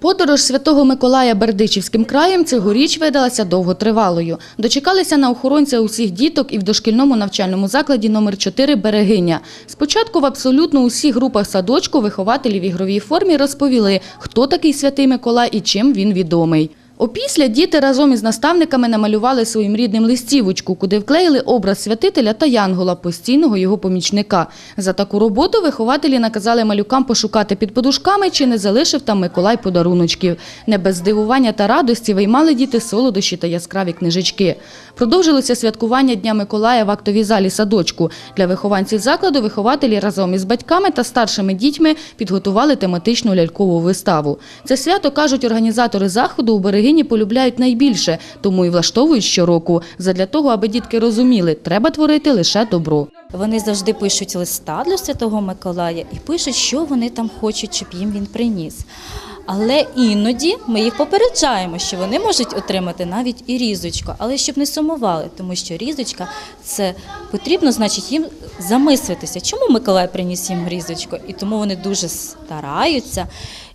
Подорож святого Миколая Бердичівським краєм цьогоріч видалася довготривалою. Дочекалися на охоронця усіх діток і в дошкільному навчальному закладі номер 4 «Берегиня». Спочатку в абсолютно усіх групах садочку вихователі в ігровій формі розповіли, хто такий святий Миколай і чим він відомий. Опісля діти разом із наставниками намалювали своїм рідним листівочку, куди вклеїли образ святителя та янгола, постійного його помічника. За таку роботу вихователі наказали малюкам пошукати під подушками, чи не залишив там Миколай подаруночків. Не без здивування та радості виймали діти солодощі та яскраві книжечки. Продовжилося святкування Дня Миколая в актовій залі садочку. Для вихованців закладу вихователі разом із батьками та старшими дітьми підготували тематичну лялькову виставу. Це свято, кажуть організатори заходу, у берегині полюбляють найбільше, тому і влаштовують щороку. Задля того, аби дітки розуміли, треба творити лише добро. Вони завжди пишуть листа для Святого Миколая і пишуть, що вони там хочуть, щоб їм він приніс. Але іноді ми їх попереджаємо, що вони можуть отримати навіть і різочку, але щоб не сумували, тому що різочка це потрібно, значить, їм замислитися, чому Миколай приніс їм різочку, і тому вони дуже стараються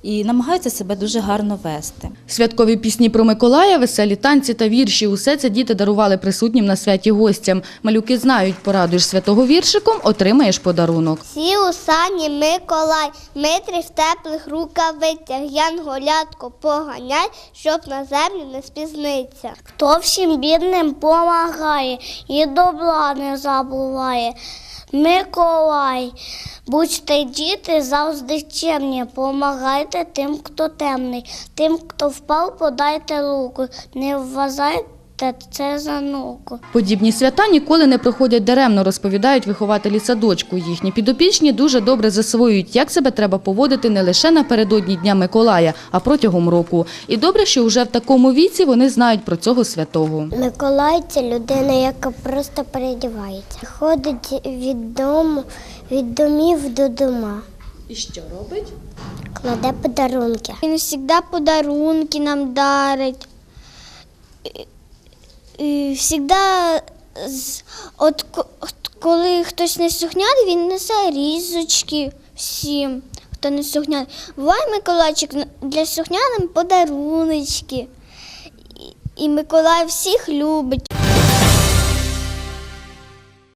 і намагаються себе дуже гарно вести. Святкові пісні про Миколая, веселі танці та вірші – усе це діти дарували присутнім на святі гостям. Малюки знають, порадуєш святого віршиком – отримаєш подарунок. Сів у сані Миколай, Митрий в теплих рукавицях, Янголятко поганяй, щоб на землю не спізниться. Хто всім бідним помагає і добра не забуває. Миколай, будьте діти завжди чемні, помагайте тим, хто темний, тим, хто впав, подайте руку, не вважайте це за. Подібні свята ніколи не проходять даремно, розповідають вихователі садочку. Їхні підопічні дуже добре засвоюють, як себе треба поводити не лише напередодні Дня Миколая, а протягом року. І добре, що вже в такому віці вони знають про цього святого. Миколай це людина, яка просто передівається. Ходить від дому, від домів до дома. І що робить? Кладе подарунки. Він завжди подарунки нам дарить. Завжди, от коли хтось не сухняний, він несе різочки всім, хто не сухняний. Буває Миколайчик для сухняним подаруночки. І Миколай всіх любить.